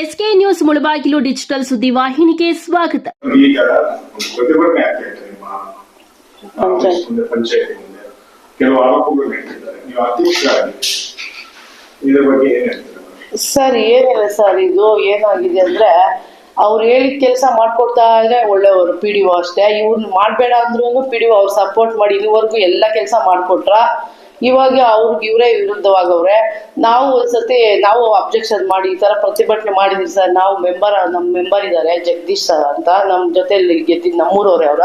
SK news Mulbagal digital ಸುದ್ದಿ ವಾಹಿನಿಗೆ ಸ್ವಾಗತ. ಸರ್, ಏನಿಲ್ಲ ಸರ್, ಇದು ಏನಾಗಿದೆ ಅಂದ್ರೆ ಅವ್ರು ಹೇಳಿದ ಕೆಲಸ ಮಾಡ್ಕೊಡ್ತಾ ಇದ್ರೆ ಒಳ್ಳೆಯವರು ಪಿ ಡಿ ಒ ಅಷ್ಟೇ. ಇವ್ರನ್ನ ಮಾಡಬೇಡ ಅಂದ್ರೂ ಪಿ ಡಿ ಒ ಅವ್ರು ಸಪೋರ್ಟ್ ಮಾಡಿ, ಇಲ್ಲಿವರೆಗೂ ಎಲ್ಲ ಕೆಲಸ ಮಾಡ್ಕೊಟ್ರ. ಇವಾಗ ಅವ್ರಿಗೆ ಇವರೇ ವಿರುದ್ಧವಾಗವ್ರೆ. ನಾವು ಒಂದ್ಸತಿ ನಾವು ಅಬ್ಜೆಕ್ಷನ್ ಮಾಡಿ ಈ ತರ ಪ್ರತಿಭಟನೆ ಮಾಡಿದ್ವಿ ಸರ್. ನಾವು ಮೆಂಬರ್ ನಮ್ಮ ಮೆಂಬರ್ ಇದ್ದಾರೆ ಜಗದೀಶ್ ಸರ್ ಅಂತ. ನಮ್ಮ ಜೊತೆಲಿ ಗೆದ್ದಿದ್ದು ನಮ್ಮೂರವ್ರೆ ಅವರ.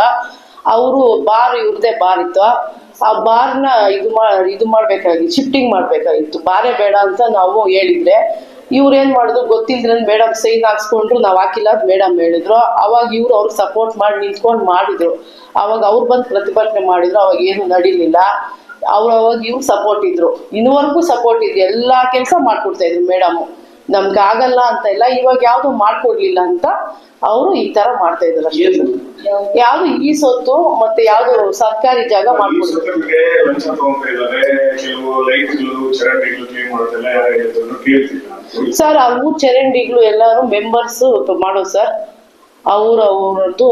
ಅವರು ಬಾರ್ ಇವ್ರದೇ ಬಾರ್ ಇತ್ತು. ಆ ಬಾರ್ನ ಇದು ಮಾ, ಇದು ಮಾಡ್ಬೇಕಾಗಿತ್ತು ಶಿಫ್ಟಿಂಗ್ ಮಾಡ್ಬೇಕಾಗಿತ್ತು. ಬಾರೇ ಬೇಡ ಅಂತ ನಾವು ಹೇಳಿದ್ರೆ, ಇವ್ರು ಏನ್ ಮಾಡಿದ್ರು ಗೊತ್ತಿಲ್ದ್ರೆ ಮೇಡಮ್ ಸೈನ್ ಹಾಕ್ಸ್ಕೊಂಡ್ರು, ನಾವ್ ಹಾಕಿಲ್ಲ ಅಂತ ಮೇಡಮ್ ಹೇಳಿದ್ರು. ಅವಾಗ ಇವ್ರು ಅವ್ರಿಗೆ ಸಪೋರ್ಟ್ ಮಾಡಿ ನಿಂತ್ಕೊಂಡು ಮಾಡಿದ್ರು. ಅವಾಗ ಅವ್ರು ಬಂದು ಪ್ರತಿಭಟನೆ ಮಾಡಿದ್ರು, ಅವಾಗ ಏನು ನಡೀಲಿಲ್ಲ. ಅವ್ರು ಅವಾಗ ಇವ್ರು ಸಪೋರ್ಟ್ ಇದ್ರು. ಇನ್ನುವರೆಗೂ ಸಪೋರ್ಟ್ ಇದ್ರು. ಎಲ್ಲಾ ಕೆಲಸ ಮಾಡ್ಕೊಡ್ತಾ ಇದ್ರು ಮೇಡಮ್ ನಮ್ಗೆ ಆಗಲ್ಲ ಅಂತ ಇಲ್ಲ. ಇವಾಗ ಯಾವ್ದು ಮಾಡ್ಕೊಡ್ಲಿಲ್ಲ ಅಂತ ಅವರು ಈ ತರ ಮಾಡ್ತಾ ಇದ್ರು ಅಷ್ಟೇ. ಯಾವ್ದು ಈ ಸೊತ್ತು ಮತ್ತೆ ಯಾವ್ದು ಸರ್ಕಾರಿ ಜಾಗ ಮಾಡ್ಕೊಡ್ತಾರೆ ಸರ್ ಅವು ಚರಂಡಿಗಳು ಎಲ್ಲಾರು ಮೆಂಬರ್ಸ್ ಮಾಡೋದು ಸರ್. ಅವ್ರ ಅವ್ರದ್ದು,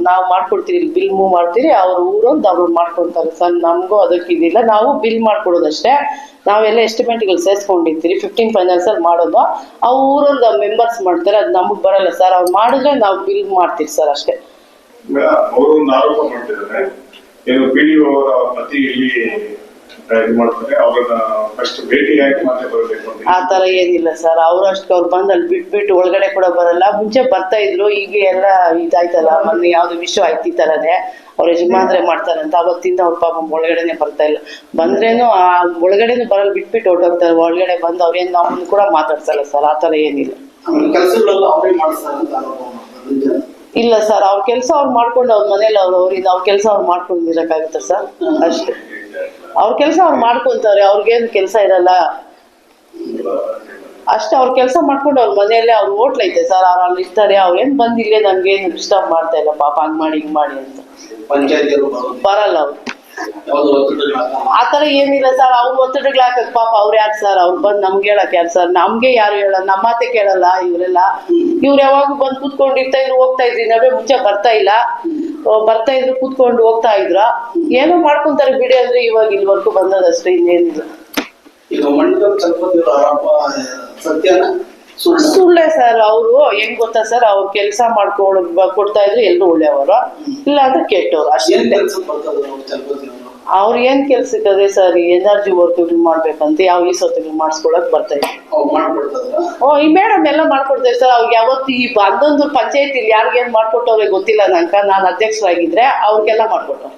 ನಾವು ಮಾಡ್ಕೊಡ್ತೀವಿ ಬಿಲ್ ಮೂವ್ ಮಾಡ್ತೀರಿ, ಅವ್ರ ಊರೊಂದು ಅವ್ರು ಮಾಡ್ಕೊಡ್ತಾರೆ. ಸರ್, ನಮಗೂ ಅದಕ್ಕೆ ಇದಿಲ್ಲ. ನಾವು ಬಿಲ್ ಮಾಡ್ಕೊಡೋದಷ್ಟೇ. ನಾವೆಲ್ಲ ಎಸ್ಟಿಮೇಟ್ಗಳು ಸೇರಿಸ್ಕೊಂಡಿರ್ತೀರಿ. ಫಿಫ್ಟೀನ್ ಫೈನಾನ್ಸ್ ಅಲ್ಲಿ ಮಾಡೋದು. ಆ ಊರೊಂದು ಮೆಂಬರ್ಸ್ ಮಾಡ್ತಾರೆ. ಅದು ನಮಗೆ ಬರಲ್ಲ ಸರ್ ಅವ್ರು ಮಾಡಿದ್ರೆ ನಾವು ಬಿಲ್ ಮಾಡ್ತೀವಿ ಸರ್ ಅಷ್ಟೇ. ಅವರು ಆರೋಪ ಮಾಡ್ತಿದ್ದಾರೆ. ಏನು ಪಿ ಅವರ ಪತಿ ಇಲ್ಲಿ ಇದು ಮಾಡ್ತಾರೆ ಅವ್ರನ್ನ ಫಸ್ಟ್ ಭೇಟಿಯಾಗಿ ಮತ್ತೆ ಬರಬೇಕು ಅಂತ. ಆ ತರ ಏನಿಲ್ಲ ಸರ್ ಅವ್ರಷ್ಟಕ್ಕೆ ಅವ್ರು ಬಂದು ಅಲ್ಲಿ ಬಿಟ್ಬಿಟ್ಟು ಒಳಗಡೆ ಕೂಡ ಬರಲ್ಲ. ಮುಂಚೆ ಬರ್ತಾ ಇದ್ರು ಈಗ ಎಲ್ಲ ಇದಾಯ್ತಲ್ಲ ಮೊನ್ನೆ ಯಾವ್ದು ವಿಷಯ ಆಯ್ತು ಈ ತರನೇ ಅವ್ರ ಯಜಮಾನ್ರೆ ಅಂತ ಅವತ್ತಿಂದ ಅವ್ರ ಪಾಪ ಒಳಗಡೆನೆ ಬರ್ತಾ ಇಲ್ಲ. ಬಂದ್ರೇನು ಆ ಒಳಗಡೆನು ಬರಲ್ಲ ಬಿಟ್ಬಿಟ್ಟು ಹೊರಟೋಗ್ತಾರೆ ಒಳಗಡೆ ಬಂದು ಅವ್ರೇನ್ ನಮ್ಮನ್ನು ಕೂಡ ಮಾತಾಡ್ಸಲ್ಲ ಸರ್ ಆ ತರ ಏನಿಲ್ಲ. ಅವರೇ ಮಾಡ್ತಾರೆ ಇಲ್ಲ ಸರ್ ಅವ್ರ ಕೆಲಸ ಅವ್ರು ಮಾಡ್ಕೊಂಡು ಅವ್ರ ಮನೇಲಿ ಅವ್ರು ಅವ್ರಿಂದ ಅವ್ರ ಕೆಲಸ ಅವ್ರು ಮಾಡ್ಕೊಂಡು ಇರಕ್ಕಾಗುತ್ತೆ ಸರ್? ಅಷ್ಟೇ. ಅವ್ರ ಕೆಲಸ ಅವ್ರು ಮಾಡ್ಕೊಂತಾರೆ ಅವ್ರಿಗೇನು ಕೆಲಸ ಇರಲ್ಲ. ಅಷ್ಟೇ ಅವ್ರ ಕೆಲಸ ಮಾಡ್ಕೊಂಡು ಅವ್ರ ಮನೆಯಲ್ಲೇ ಅವ್ರ ಹೋಟ್ಲ್ ಐತೆ ಸರ್ ಅವ್ರು ಅಲ್ಲಿ ಇರ್ತಾರೆ ಅವ್ರೇನ್ ಬಂದಿಲ್ಲ ಇಲ್ಲೇ ನಮ್ಗೇನು ಡಿಸ್ಟರ್ಬ್ ಮಾಡ್ತಾ ಇಲ್ಲ ಪಾಪ ಹಂಗ್ ಮಾಡಿ ಹಿಂಗ್ ಮಾಡಿ ಅಂತ. ಬರಲ್ಲ ಅವ್ರು. ಆತರ ಆ ತರ ಏನಿಲ್ಲ ಸರ್ ಅವ್ರ ಒತ್ತಡಗಳು ಹಾಕಕ್ ಪಾಪ ಅವ್ರು ಯಾರು ಸರ್ ಅವ್ರು ಬಂದು ನಮ್ಗೆ ಹೇಳಕ್ ಯಾರು ಸರ್ ನಮ್ಗೆ ಯಾರು ಹೇಳಲ್ಲ ನಮ್ಮ ಮಾತೆ ಕೇಳಲ್ಲ ಇವರೆಲ್ಲ. ಇವ್ರು ಯಾವಾಗ ಬಂದು ಕೂತ್ಕೊಂಡಿರ್ತಾ ಇದ್ರು ಹೋಗ್ತಾ ಇದ್ರಿ ನಾವೇ ಮುಂಚೆ ಬರ್ತಾ ಇಲ್ಲ. ಬರ್ತಾ ಇದ್ರು ಕೂತ್ಕೊಂಡು ಹೋಗ್ತಾ ಇದ್ರ? ಏನೋ ಮಾಡ್ಕೊಂತಾರೆ ಬಿಡಿ ಅಂದ್ರೆ ಇವಾಗ ಇಲ್ವರೆಗೂ ಬಂದದಷ್ಟೇ ಇನ್ನೇನಿಲ್ಲ. ಸುಳ್ಳು. ಸರ್ ಅವರು ಹೆಂಗ್ ಗೊತ್ತಾ ಸರ್ ಅವ್ರು ಕೆಲಸ ಮಾಡ್ಕೊಂಡು ಕೊಡ್ತಾ ಇದ್ರು ಎಲ್ರು ಒಳ್ಳೆಯವರು. ಇಲ್ಲ ಅಂದ್ರೆ ಕೆಟ್ಟವ್ರು ಅಷ್ಟೇ. ಅವ್ರು ಏನ್ ಕೆಲ್ಸಕ್ಕದೆ ಸರ್? ಎನರ್ಜಿ ವರ್ಕ್ ಮಾಡ್ಬೇಕಂತ ಯಾವ ಈ ಸೊತ್ತುಗಳು ಮಾಡಿಸ್ಕೊಳಕ್ ಬರ್ತಾ ಓ ಈ ಮೇಡಮ್ ಎಲ್ಲ ಮಾಡ್ಕೊಡ್ತೇವೆ ಸರ್. ಅವ್ರಿಗೆ ಯಾವತ್ತು ಈ ಹನ್ನೊಂದು ಪಂಚಾಯತಿ ಯಾರಿಗೇನ್ ಮಾಡ್ಕೊಟ್ಟವ್ರೆ ಗೊತ್ತಿಲ್ಲ ನನ್ಕ ನಾನು ಅಧ್ಯಕ್ಷರಾಗಿದ್ರೆ ಅವ್ರಿಗೆಲ್ಲ ಮಾಡ್ಕೊಟ್ಟವ್ರೆ.